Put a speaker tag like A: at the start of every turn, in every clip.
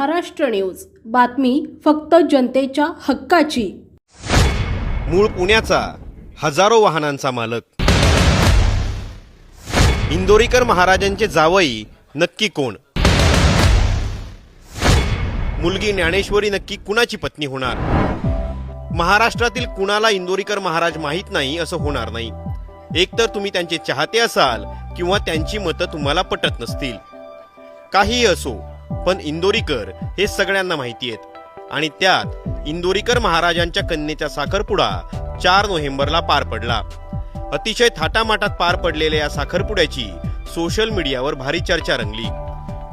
A: Maharashtra news. बातमी फक्त जनतेच्या हक्काची.
B: मूळ पुण्याचा हजारो वाहनांचा मालक. इंदोरीकर महाराजांचे जावई नक्की कोण? मुलगी ज्ञानेश्वरी नक्की कुणाची पत्नी होणार? महाराष्ट्रातील कुणाला इंदोरीकर महाराज माहीत नाही असं होणार नाही. एकतर तुम्ही त्यांचे चाहते असाल किंवा त्यांची मतं तुम्हाला पटत नसतील. काहीही असो पण इंदोरीकर हे सगळ्यांना माहिती आहेत. आणि त्यात इंदोरीकर महाराजांच्या कन्येचा साखरपुडा चार नोव्हेंबरला पार पडला. अतिशय थाटामाटात पार पडलेल्या या साखरपुड्याची सोशल मीडियावर भारी चर्चा रंगली.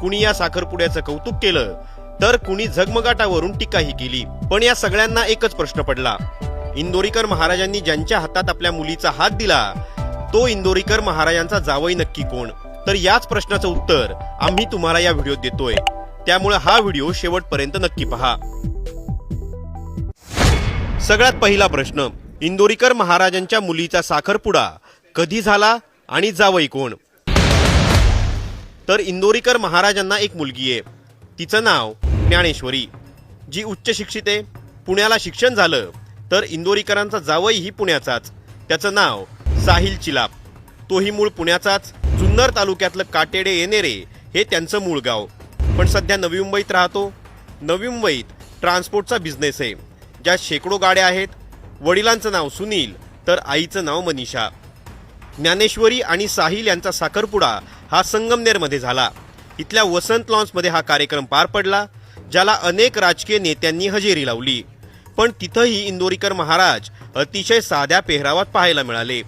B: कुणी या साखरपुड्याचं कौतुक केलं तर कुणी झगमगाटावरून टीकाही केली. पण या सगळ्यांना एकच प्रश्न पडला. इंदोरीकर महाराजांनी ज्यांच्या हातात आपल्या मुलीचा हात दिला तो इंदोरीकर महाराजांचा जावई नक्की कोण? तर याच प्रश्नाचं उत्तर आम्ही तुम्हाला या व्हिडिओत देतोय. त्यामुळे हा व्हिडिओ शेवटपर्यंत नक्की पहा. सगळ्यात पहिला प्रश्न इंदोरीकर महाराजांच्या मुलीचा साखरपुडा कधी झाला आणि जावई कोण? तर इंदोरीकर महाराजांना एक मुलगी आहे. तिचं नाव ज्ञानेश्वरी. जी उच्च शिक्षित आहे पुण्याला शिक्षण झालं तर इंदोरीकरांचा जावई ही पुण्याचाच. त्याचं नाव साहिल चिलाप. तोही मूळ पुण्याचाच. जुन्नर तालुक्यातलं काटेडे येणेरे हे त्यांचं मूळ गाव. पण सध्या नवी मुंबईत राहतो. नवी मुंबईत ट्रान्सपोर्टचा बिझनेस आहे. ज्यात शेकडो गाड्या आहेत. वडिलांचं नाव सुनील तर आईचं नाव मनीषा. ज्ञानेश्वरी आणि साहिल यांचा साखरपुडा हा संगमनेरमध्ये झाला. इथल्या वसंत लॉन्समध्ये हा कार्यक्रम पार पडला ज्याला अनेक राजकीय नेत्यांनी हजेरी लावली. पण तिथंही इंदोरीकर महाराज अतिशय साध्या पेहरावात पाहायला मिळाले.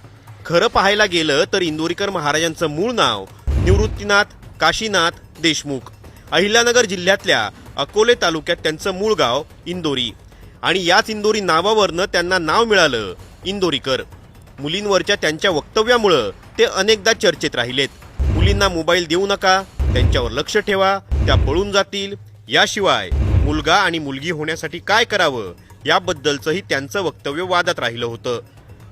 B: खरं पाहायला गेलं तर इंदोरीकर महाराजांचं मूळ नाव निवृत्तीनाथ काशीनाथ देशमुख. अहिल्यानगर जिल्ह्यातल्या अकोले तालुक्यात त्यांचं मूळ गाव इंदोरी. आणि याच इंदोरी नावावरनं त्यांना नाव मिळालं इंदोरीकर. मुलींवरच्या त्यांच्या वक्तव्यामुळं ते अनेकदा चर्चेत राहिलेत. मुलींना मोबाईल देऊ नका त्यांच्यावर लक्ष ठेवा त्या पळून जातील. याशिवाय मुलगा आणि मुलगी होण्यासाठी काय करावं याबद्दलचंही त्यांचं वक्तव्य वादात राहिलं होतं.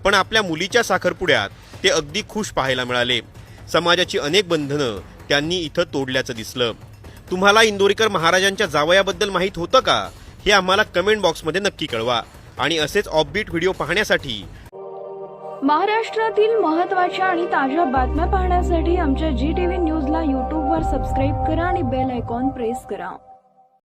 B: पण आपल्या मुलीच्या साखरपुड्यात ते अगदी खुश पाहायला मिळाले. समाजाची अनेक बंधनं त्यांनी इथं तोडल्याचं दिसलं. तुम्हाला इंदोरीकर महाराजांच्या जावयाबद्दल माहीत होतं का? हे आम्हाला कमेंट बॉक्समध्ये नक्की कळवा. आणि असेच ऑफबीट व्हिडिओ पाहण्यासाठी
C: महाराष्ट्रातील महत्त्वाच्या आणि ताज्या बातम्या पाहण्यासाठी आमच्या जी टीव्ही न्यूजला यूट्यूबवर सबस्क्राईब करा आणि बेल आयकॉन प्रेस करा.